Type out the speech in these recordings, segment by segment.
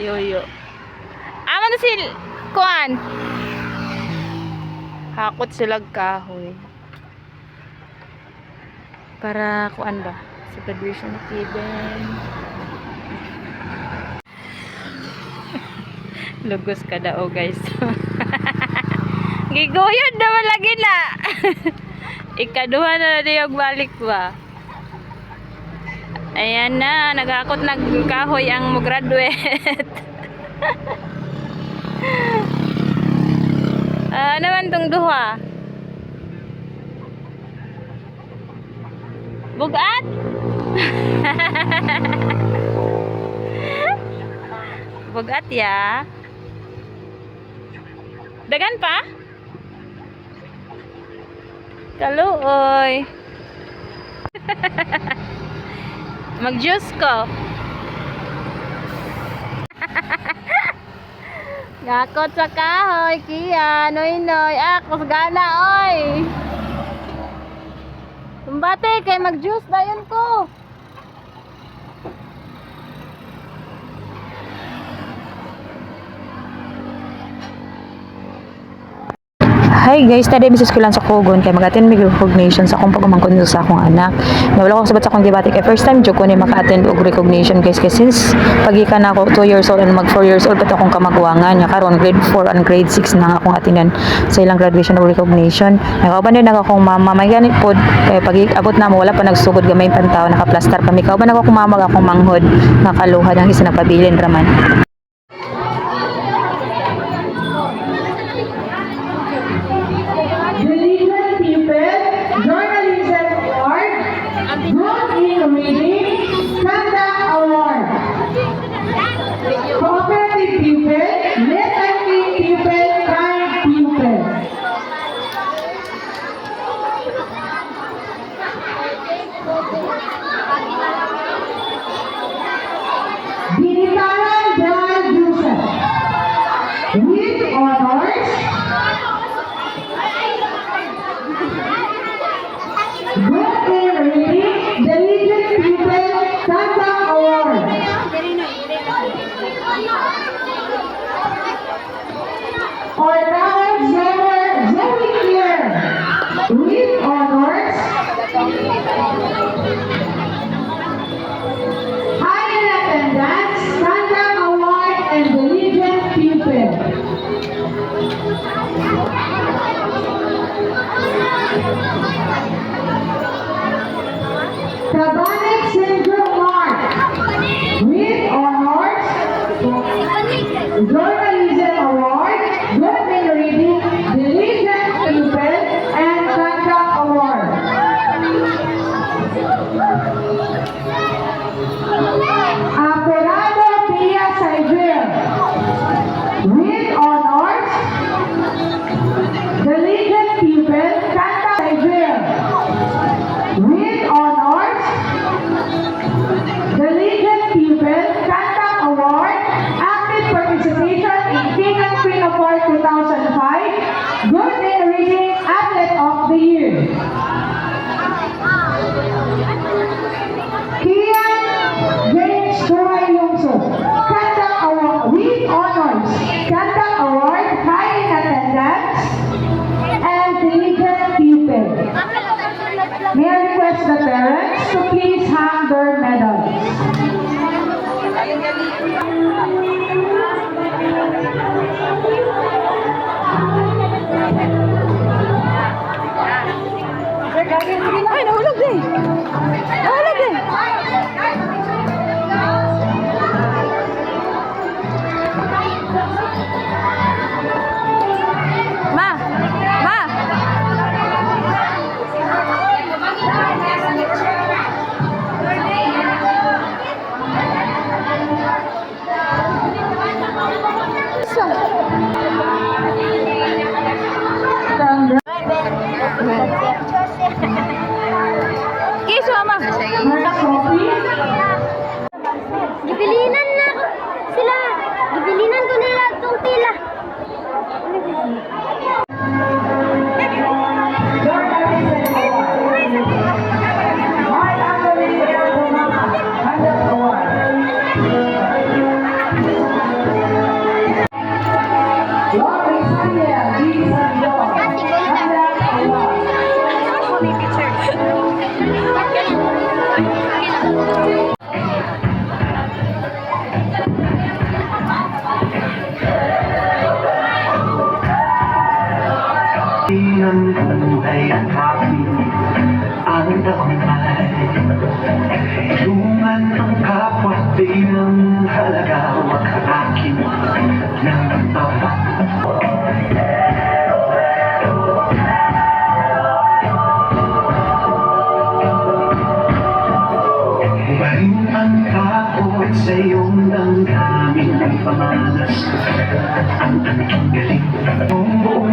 Yoyo. Amo na sil kuan. Hakot sila kahoy. Para kuan ba? Sa graduation ni Kiden. Lugos ka daw guys. Giguyod naman lagi na. Ikaduha na na yung balik ba? Ayan na, nagakot nagkahoy ang graduate. Ah, naman tong duha. Bugat? Bugat ya. Dagan pa? Kaluoy. Mag-juice ko. Gakot sa kahoy, Kia, noy noy, ako gana, oy. Tumbate, kay mag-juice dayon ko. Hi guys, tada misis ko sa Kogon. Kay mag-attend mig recognition sa akong pagumangkon sa akong anak. Nawala ko sabat sa akong gibati kay first time jud ko ni maka-attend og recognition guys. Kay since pagikan ako 2 years old and mag 4 years old pat akong kamagwangan nya karon grade 4 and grade 6 na akong attendan sa ilang graduation og recognition. Nakauban din ako akong mama. May ganit pod kay pag abot na mo wala pa nagsugod gamay pantaw nakaplastar pa. Mi kauban ako akong mama akong manghod. Nakaluhad ang isa napabilin raman. Ay, nahulog din. Nahulog din. 你好。ay yakapin ang damay Tulungan ang kapwa di ng halaga Huwag akin ng tapat Hubarin ang takot sa iyong damdamin Pamalas ang galing Ang buong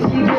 Спасибо.